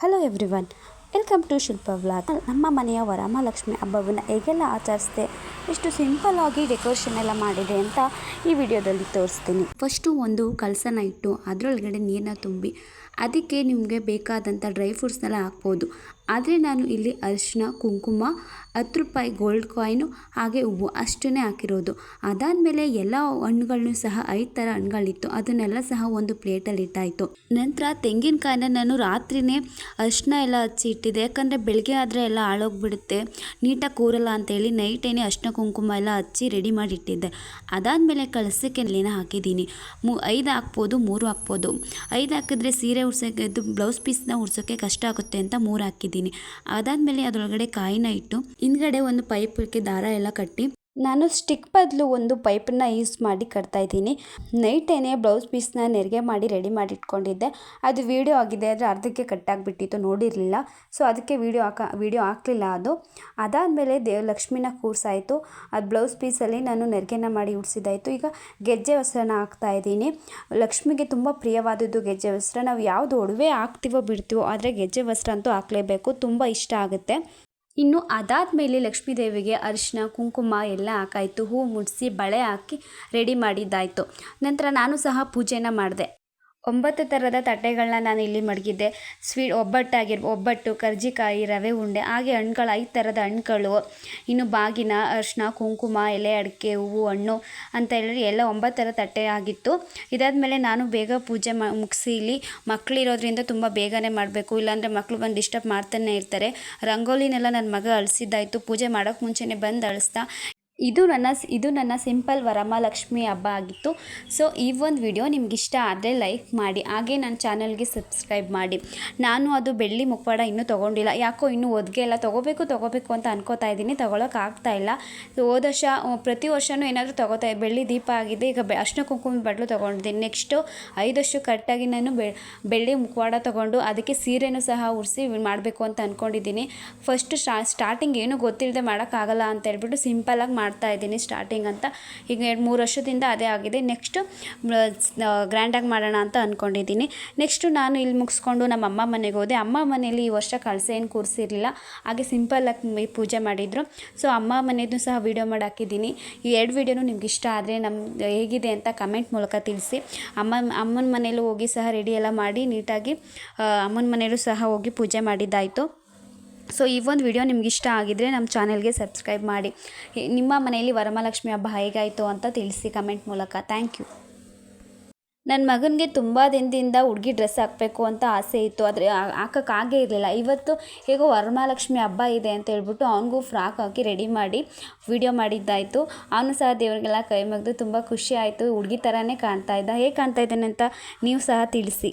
Hello everyone welcome to Shilpa vlog ನಮ್ಮ ಮನೆಯ ವರಮಹಾಲಕ್ಷ್ಮಿ ಹಬ್ಬವನ್ನು ಹೇಗೆಲ್ಲ ಆಚರಿಸಿದೆ, ಎಷ್ಟು ಸಿಂಪಲ್ ಆಗಿ ಡೆಕೋರೇಷನ್ ಎಲ್ಲ ಮಾಡಿದೆ ಅಂತ ಈ ವಿಡಿಯೋದಲ್ಲಿ ತೋರಿಸ್ತೀನಿ. ಫಸ್ಟು ಒಂದು ಕಲಸನ ಇಟ್ಟು ಅದರೊಳಗಡೆ ನೀರನ್ನ ತುಂಬಿ, ಅದಕ್ಕೆ ನಿಮಗೆ ಬೇಕಾದಂಥ ಡ್ರೈ ಫ್ರೂಟ್ಸ್ನೆಲ್ಲ ಹಾಕ್ಬೋದು. ಆದರೆ ನಾನು ಇಲ್ಲಿ ಅರಿಶಿನ ಕುಂಕುಮ ಹತ್ತು ರೂಪಾಯಿ ಗೋಲ್ಡ್ ಕಾಯಿನು ಹಾಗೆ ಹೂವು ಅಷ್ಟನ್ನೇ ಹಾಕಿರೋದು. ಅದಾದಮೇಲೆ ಎಲ್ಲ ಹಣ್ಣುಗಳನ್ನು ಸಹ ಐದು ಥರ ಹಣ್ಣುಗಳಿತ್ತು. ಅದನ್ನೆಲ್ಲ ಸಹ ಒಂದು ಪ್ಲೇಟಲ್ಲಿ ಇಟ್ಟಾಯಿತು. ನಂತರ ತೆಂಗಿನಕಾಯಿನ ನಾನು ರಾತ್ರಿನೇ ಅರಿಶಿನ ಎಲ್ಲ ಹಚ್ಚಿ ಇಟ್ಟಿದ್ದೆ. ಯಾಕಂದರೆ ಬೆಳಗ್ಗೆ ಆದರೆ ಎಲ್ಲ ಹಾಳೋಗ್ಬಿಡುತ್ತೆ. ನೀಟಾಗಿ ಕೂರಲ್ಲ ಅಂತೇಳಿ ನೈಟೇನೆ ಅರಿಶಿನ ಕುಂಕುಮ ಎಲ್ಲ ಹಚ್ಚಿ ರೆಡಿ ಮಾಡಿ ಇಟ್ಟಿದ್ದೆ. ಅದಾದಮೇಲೆ ಕಳಸಕ್ಕೆ ಲೇನ ಹಾಕಿದ್ದೀನಿ. ಮು, ಐದು ಹಾಕ್ಬೋದು, ಮೂರು ಹಾಕ್ಬೋದು. ಐದು ಹಾಕಿದ್ರೆ ಸೀರೆ ಉಡ್ಸೋಕೆ ಇದು ಬ್ಲೌಸ್ ಪೀಸ್ನ ಉಡ್ಸೋಕ್ಕೆ ಕಷ್ಟ ಆಗುತ್ತೆ ಅಂತ ಮೂರು ಹಾಕಿದ್ದೀನಿ. ಅದಾದಮೇಲೆ ಅದರೊಳಗಡೆ ಕಾಯಿನ ಇಟ್ಟು ಹಿಂದ್ಗಡೆ ಒಂದು ಪೈಪ್ಗೆ ದಾರ ಎಲ್ಲ ಕಟ್ಟಿ ನಾನು ಸ್ಟಿಕ್ ಬದಲು ಒಂದು ಪೈಪನ್ನು ಯೂಸ್ ಮಾಡಿ ಕಟ್ತಾಯಿದ್ದೀನಿ ನೈಟೇನೆ ಬ್ಲೌಸ್ ಪೀಸ್ನ ನೆರಿಗೆ ಮಾಡಿ ರೆಡಿ ಮಾಡಿ ಇಟ್ಕೊಂಡಿದ್ದೆ. ಅದು ವೀಡಿಯೋ ಆಗಿದೆ, ಆದರೆ ಅರ್ಧಕ್ಕೆ ಕಟ್ಟಾಗಿಬಿಟ್ಟಿತ್ತು, ನೋಡಿರಲಿಲ್ಲ. ಸೊ ಅದಕ್ಕೆ ವೀಡಿಯೋ ಹಾಕ ವೀಡಿಯೋ ಹಾಕಲಿಲ್ಲ ಅದು. ಅದಾದಮೇಲೆ ದೇವ ಲಕ್ಷ್ಮಿನ ಕೂರಿಸಾಯಿತು ಅದು ಬ್ಲೌಸ್ ಪೀಸಲ್ಲಿ ನಾನು ನೆರಿಗೆನ ಮಾಡಿ ಉಡಿಸಿದಾಯಿತು ಈಗ ಗೆಜ್ಜೆ ವಸ್ತ್ರನ ಹಾಕ್ತಾ ಇದ್ದೀನಿ. ಲಕ್ಷ್ಮಿಗೆ ತುಂಬ ಪ್ರಿಯವಾದದ್ದು ಗೆಜ್ಜೆ ವಸ್ತ್ರ. ನಾವು ಯಾವುದು ಒಡವೆ ಹಾಕ್ತೀವೋ ಬಿಡ್ತೀವೋ, ಆದರೆ ಗೆಜ್ಜೆ ವಸ್ತ್ರ ಅಂತೂ ಹಾಕಲೇಬೇಕು. ತುಂಬ ಇಷ್ಟ ಆಗುತ್ತೆ. ಇನ್ನು ಅದಾದಮೇಲೆ ಲಕ್ಷ್ಮೀ ದೇವಿಗೆ ಅರಿಶಿನ, ಕುಂಕುಮ ಎಲ್ಲ ಹಾಕಾಯಿತು. ಹೂ ಮುಡಿಸಿ ಬಳೆ ಹಾಕಿ ರೆಡಿ ಮಾಡಿದ್ದಾಯಿತು. ನಂತರ ನಾನು ಸಹ ಪೂಜೆನ ಮಾಡಿದೆ. ಒಂಬತ್ತು ಥರದ ತಟ್ಟೆಗಳನ್ನ ನಾನು ಇಲ್ಲಿ ಮಡಗಿದ್ದೆ. ಸ್ವೀಟ್ ಒಬ್ಬಟ್ಟಾಗಿರ್, ಒಬ್ಬಟ್ಟು, ಕರ್ಜಿಕಾಯಿ, ರವೆ ಉಂಡೆ, ಹಾಗೆ ಹಣ್ಗಳು ಐದು ಥರದ ಹಣ್ಗಳು ಇನ್ನು ಬಾಗಿನ ಅರಿಶಿನ ಕುಂಕುಮ, ಎಲೆ, ಅಡಿಕೆ, ಹೂವು, ಹಣ್ಣು ಅಂತ ಹೇಳಿ ಎಲ್ಲ ಒಂಬತ್ತು ಥರ ತಟ್ಟೆ ಆಗಿತ್ತು. ಇದಾದ ಮೇಲೆ ನಾನು ಬೇಗ ಪೂಜೆ ಮಾ, ಮುಗಿಸಿ ಇಲ್ಲಿ ಮಕ್ಕಳಿರೋದ್ರಿಂದ ತುಂಬ ಬೇಗನೆ ಮಾಡಬೇಕು. ಇಲ್ಲಾಂದರೆ ಮಕ್ಕಳು ಬಂದು ಡಿಸ್ಟರ್ಬ್ ಮಾಡ್ತಾನೆ ಇರ್ತಾರೆ. ರಂಗೋಲಿನೆಲ್ಲ ನನ್ನ ಮಗ ಅಳಿಸಿದ್ದಾಯಿತು. ಪೂಜೆ ಮಾಡೋಕ್ಕೆ ಮುಂಚೆನೇ ಬಂದು ಅಳಿಸ್ದ. ಇದು ನನ್ನ ಇದು ನನ್ನ ಸಿಂಪಲ್ ವರಮಹಾಲಕ್ಷ್ಮಿ ಹಬ್ಬ ಆಗಿತ್ತು. ಸೊ ಈ ಒಂದು ವಿಡಿಯೋ ನಿಮ್ಗೆ ಇಷ್ಟ ಆದರೆ ಲೈಕ್ ಮಾಡಿ, ಹಾಗೆ ನನ್ನ ಚಾನಲ್ಗೆ ಸಬ್ಸ್ಕ್ರೈಬ್ ಮಾಡಿ. ನಾನು ಅದು ಬೆಳ್ಳಿ ಮುಖವಾಡ ಇನ್ನೂ ತೊಗೊಂಡಿಲ್ಲ. ಯಾಕೋ ಇನ್ನೂ ಒದಗೆ ಎಲ್ಲ ತೊಗೋಬೇಕು ತೊಗೋಬೇಕು ಅಂತ ಅನ್ಕೋತಾ ಇದ್ದೀನಿ. ತೊಗೊಳಕ್ಕೆ ಇಲ್ಲ. ಹೋದ ವರ್ಷ ಪ್ರತಿ ವರ್ಷವೂ ಏನಾದರೂ ತೊಗೋತಾ ಬೆಳ್ಳಿ ದೀಪ ಆಗಿದೆ. ಈಗ ಬೆ ಅರ್ಶಿನ ಕುಂಕುಮ ಬಟ್ಲು ತೊಗೊಂಡಿದ್ದೀನಿ. ನೆಕ್ಸ್ಟು ಐದು ವರ್ಷ ಕರೆಕ್ಟಾಗಿ ನಾನು ಬೆಳ್ಳಿ ಮುಖವಾಡ ತೊಗೊಂಡು ಅದಕ್ಕೆ ಸೀರೆನೂ ಸಹ ಉರಿಸಿ ಮಾಡಬೇಕು ಅಂತ ಅಂದ್ಕೊಂಡಿದ್ದೀನಿ ಫಸ್ಟ್ ಸ್ಟಾರ್ಟಿಂಗ್ ಏನೂ ಗೊತ್ತಿಲ್ಲದೆ ಮಾಡೋಕ್ಕಾಗಲ್ಲ ಅಂತ ಹೇಳ್ಬಿಟ್ಟು ಸಿಂಪಲಾಗಿ ಮಾಡ್ತಾ ಇದ್ದೀನಿ ಸ್ಟಾರ್ಟಿಂಗ್ ಅಂತ. ಈಗ ಎರಡು ಮೂರು ವರ್ಷದಿಂದ ಅದೇ ಆಗಿದೆ. ನೆಕ್ಸ್ಟು ಗ್ರ್ಯಾಂಡಾಗಿ ಮಾಡೋಣ ಅಂತ ಅಂದ್ಕೊಂಡಿದ್ದೀನಿ ನೆಕ್ಸ್ಟು ನಾನು ಇಲ್ಲಿ ಮುಗಿಸ್ಕೊಂಡು ನಮ್ಮ ಅಮ್ಮ ಮನೆಗೆ ಹೋದೆ. ಅಮ್ಮ ಮನೆಯಲ್ಲಿ ಈ ವರ್ಷ ಕಳಸ ಏನು ಕೂರಿಸಿರಲಿಲ್ಲ ಹಾಗೆ ಸಿಂಪಲ್ಲಾಗಿ ಪೂಜೆ ಮಾಡಿದರು. ಸೊ ಅಮ್ಮ ಮನೆಯದು ಸಹ ವೀಡಿಯೋ ಮಾಡಿ ಹಾಕಿದ್ದೀನಿ. ಈ ಎರಡು ವೀಡಿಯೋನು ನಿಮ್ಗೆ ಇಷ್ಟ ಆದರೆ ನಮ್ಮ ಹೇಗಿದೆ ಅಂತ ಕಮೆಂಟ್ ಮೂಲಕ ತಿಳಿಸಿ. ಅಮ್ಮ, ಅಮ್ಮನ ಮನೇಲೂ ಹೋಗಿ ಸಹ ರೆಡಿ ಎಲ್ಲ ಮಾಡಿ, ನೀಟಾಗಿ ಅಮ್ಮನ ಮನೆಯಲ್ಲೂ ಸಹ ಹೋಗಿ ಪೂಜೆ ಮಾಡಿದ್ದಾಯಿತು. ಸೊ ಈ ಒಂದು ವಿಡಿಯೋ ನಿಮ್ಗೆ ಇಷ್ಟ ಆಗಿದ್ರೆ ನಮ್ಮ ಚಾನೆಲ್ಗೆ ಸಬ್ಸ್ಕ್ರೈಬ್ ಮಾಡಿ. ನಿಮ್ಮ ಮನೆಯಲ್ಲಿ ವರಮಹಾಲಕ್ಷ್ಮಿ ಹಬ್ಬ ಹೇಗಾಯಿತು ಅಂತ ತಿಳಿಸಿ ಕಮೆಂಟ್ ಮೂಲಕ. Thank you. ನನ್ನ ಮಗನಿಗೆ ತುಂಬ ದಿನದಿಂದ ಹುಡುಗಿ ಡ್ರೆಸ್ ಹಾಕಬೇಕು ಅಂತ ಆಸೆ ಇತ್ತು. ಆದರೆ ಹಾಕೋಕ್ಕಾಗೇ ಇರಲಿಲ್ಲ. ಇವತ್ತು ಹೇಗೋ ವರಮಹಾಲಕ್ಷ್ಮಿ ಹಬ್ಬ ಇದೆ ಅಂತ ಹೇಳ್ಬಿಟ್ಟು ಅವನಿಗೂ ಫ್ರಾಕ್ ಹಾಕಿ ರೆಡಿ ಮಾಡಿ ವಿಡಿಯೋ ಮಾಡಿದ್ದಾಯಿತು. ಅವನು ಸಹ ದೇವರಿಗೆಲ್ಲ ಕೈ ಮುಗಿದು ತುಂಬ ಖುಷಿ ಆಯಿತು. ಹುಡುಗಿ ಥರನೇ ಕಾಣ್ತಾ ಇದ್ದ. ಹೇಗೆ ಕಾಣ್ತಾ ಇದ್ದಾನೆ ಅಂತ ನೀವು ಸಹ ತಿಳಿಸಿ.